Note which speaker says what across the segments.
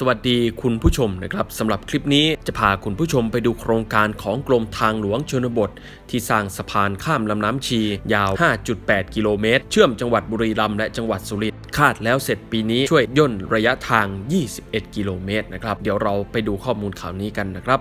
Speaker 1: สวัสดีคุณผู้ชมนะครับสำหรับคลิปนี้จะพาคุณผู้ชมไปดูโครงการของกรมทางหลวงชนบท ที่สร้างสะพานข้ามลำน้ำชี ยาว 5.8 กิโลเมตร เชื่อมจังหวัดบุรีรัมย์และจังหวัดสุรินทร์คาดแล้วเสร็จปีนี้ช่วยย่นระยะทาง 21 กิโลเมตรนะครับ เดี๋ยวเราไปดูข้อมูลข่าวนี้กันนะครับ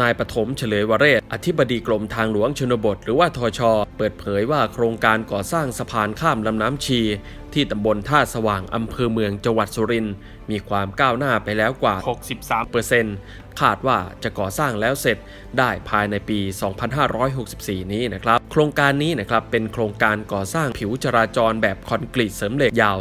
Speaker 1: นายปฐมเฉลยวเรศ อธิบดีกรมทางหลวงชนบท หรือว่าทช เปิดเผยว่าโครงการก่อสร้างสะพานข้ามลำน้ำชี ที่ตำบลท่าสว่างอำเภอเมืองจังหวัดสุรินทร์มีความก้าวหน้าไปแล้วกว่า 63%คาดว่าจะก่อสร้างแล้วเสร็จได้ภายในปี 2564 นี้นะครับ โครงการนี้นะครับเป็นโครงการก่อสร้างผิวจราจรแบบคอนกรีตเสริมเหล็กยาว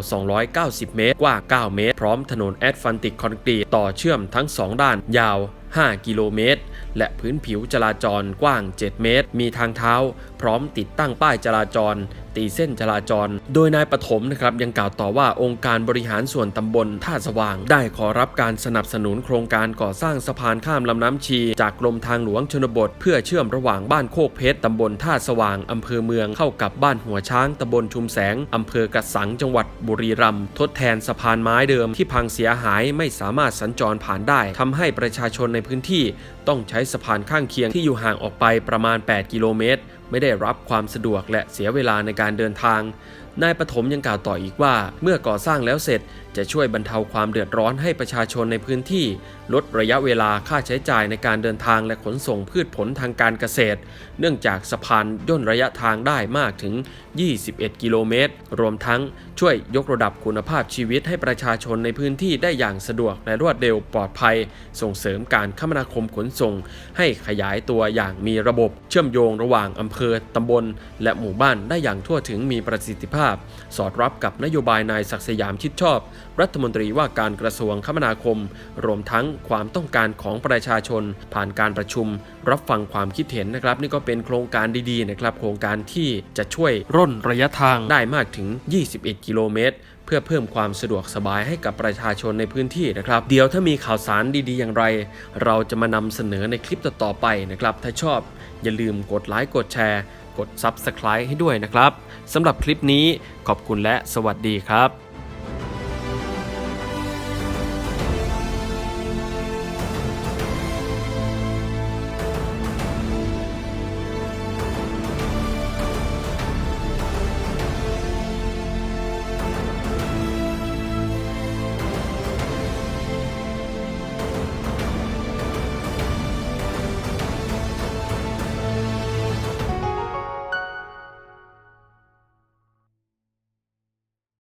Speaker 1: 290 เมตร กว้าง 9 เมตร พร้อมถนนแอสฟันติกคอนกรีตต่อเชื่อมทั้ง 2 ด้านยาว 5 กิโลเมตร และพื้นผิวจราจรกว้าง 7 เมตร มีทางเท้า พร้อมติดตั้งป้ายจราจร ตีเส้นจราจร โดยนายปฐมนะครับยังกล่าวต่อว่าองค์การบริหารส่วนตำบลท่าสว่าง ได้ขอรับการสนับสนุนโครงการก่อสร้างสะพานข้ามลำน้ำชี จากกรมทางหลวงชนบท เพื่อเชื่อมระหว่างบ้านโคกเพชรตำบลท่าสว่างอำเภอเมืองเข้ากับบ้านหัวช้างตำบลชุมแสงอำเภอกระสังจังหวัดบุรีรัมย์ทดแทนสะพานไม้เดิมที่พังเสียหายไม่สามารถสัญจรผ่านได้ทำให้ประชาชนในพื้นที่ ต้องใช้สะพานข้างเคียงที่อยู่ห่างออกไปประมาณ 8 กิโลเมตร ไม่ได้รับความสะดวกและเสียเวลาในการเดินทางนายปฐมยังกล่าวต่ออีกว่า เมื่อก่อสร้างแล้วเสร็จจะช่วยบรรเทาความเดือดร้อนให้ประชาชนในพื้นที่ ลดระยะเวลาค่าใช้จ่ายในการเดินทางและขนส่งพืชผลทางการเกษตร เนื่องจากสะพานย่นระยะทางได้มากถึง 21 กิโลเมตร รวมทั้งช่วยยกระดับคุณภาพชีวิตให้ประชาชนในพื้นที่ได้อย่างสะดวกและรวดเร็วปลอดภัย ส่งเสริมการคมนาคมขนส่ง ให้ขยายตัวอย่างมีระบบเชื่อมโยงระหว่างอำเภอตำบล และหมู่บ้านได้อย่างทั่วถึงมีประสิทธิภาพสอดรับกับนโยบายนายศักสยามชิดชอบ รัฐมนตรีว่าการกระทรวงคมนาคม รวมทั้งความต้องการของประชาชน ผ่านการประชุม รับฟังความคิดเห็นนะครับ นี่ก็เป็นโครงการดีๆนะครับ โครงการที่จะช่วยร่นระยะทางได้มากถึง 21 กิโลเมตรเพื่อเพิ่มความสะดวกสบายให้กับประชาชนในพื้นที่นะครับ เดี๋ยวถ้ามีข่าวสารดีๆ อย่างไร เราจะมานำเสนอในคลิปต่อๆไปนะครับ ถ้าชอบ อย่าลืมกดไลค์กดแชร์ กด Subscribe ให้ด้วยนะครับสำหรับคลิปนี้ขอบคุณและสวัสดีครับ